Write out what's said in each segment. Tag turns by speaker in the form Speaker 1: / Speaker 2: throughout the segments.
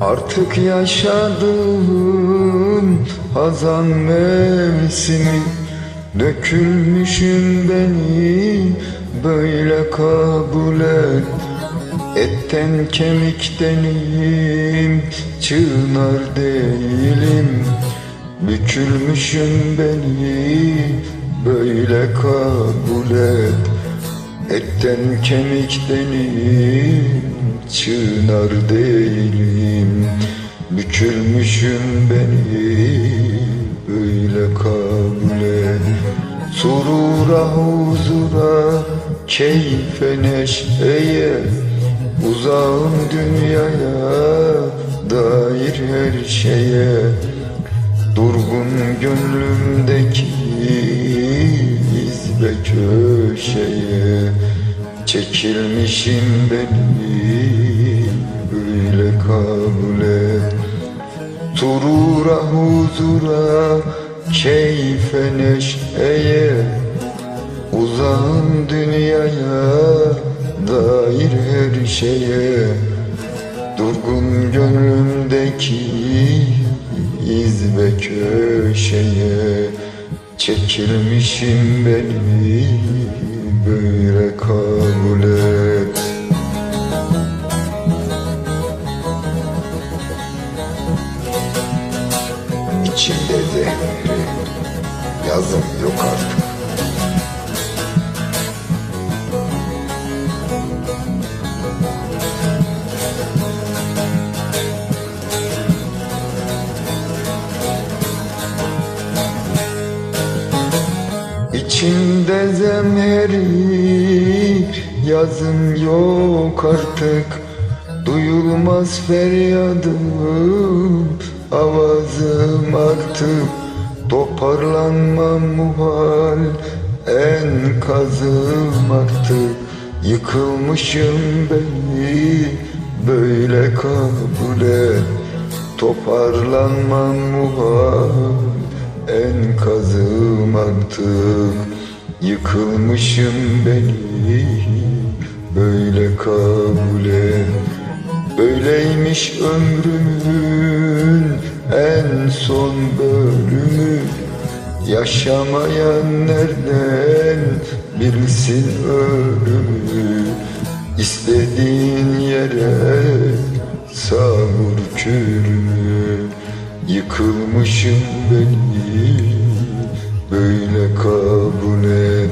Speaker 1: Artık yaşadım hazan mevsimi. Dökülmüşüm beni böyle kabul et. Etten kemiktenim çınar değilim. Bükülmüşüm beni böyle kabul et. Etten kemiktenim çınar değilim Bükülmüşüm beni böyle kabul et Surura huzura keyfe neşeye Uzağım dünyaya dair her şeye. Durgun gönlümdeki iz ve köşeye Çekilmişim beni böyle kabul et. Surura huzura keyfe neşeye Uzağım dünyaya dair her şeye. Durgun gönlümdeki iz ve köşeye Çekilmişim beni İçimde zehri yazım yok artık. İçimde zemheri yazım yok artık. Duyulmaz feryadım avazım artık Toparlanmam muhal enkazım artık Yıkılmışım beni. Böyle kabul et Toparlanmam muhal enkazım artık Yıkılmışım beni. Böyle kabul et Böyleymiş ömrümün en son bölümü. Yaşamayan nereden bilsin ölümü? İstediğin yere savur külümü Yıkılmışım beni böyle kabul et.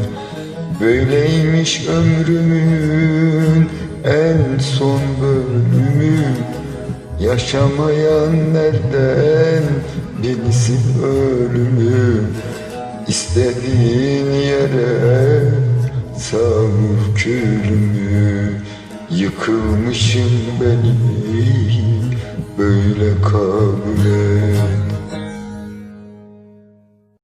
Speaker 1: Böyleymiş ömrümün en son bölümü. Yaşamayan nereden bilsin ölümü? İstediğin yere savur külümü. Yıkılmışım beni böyle kabul et.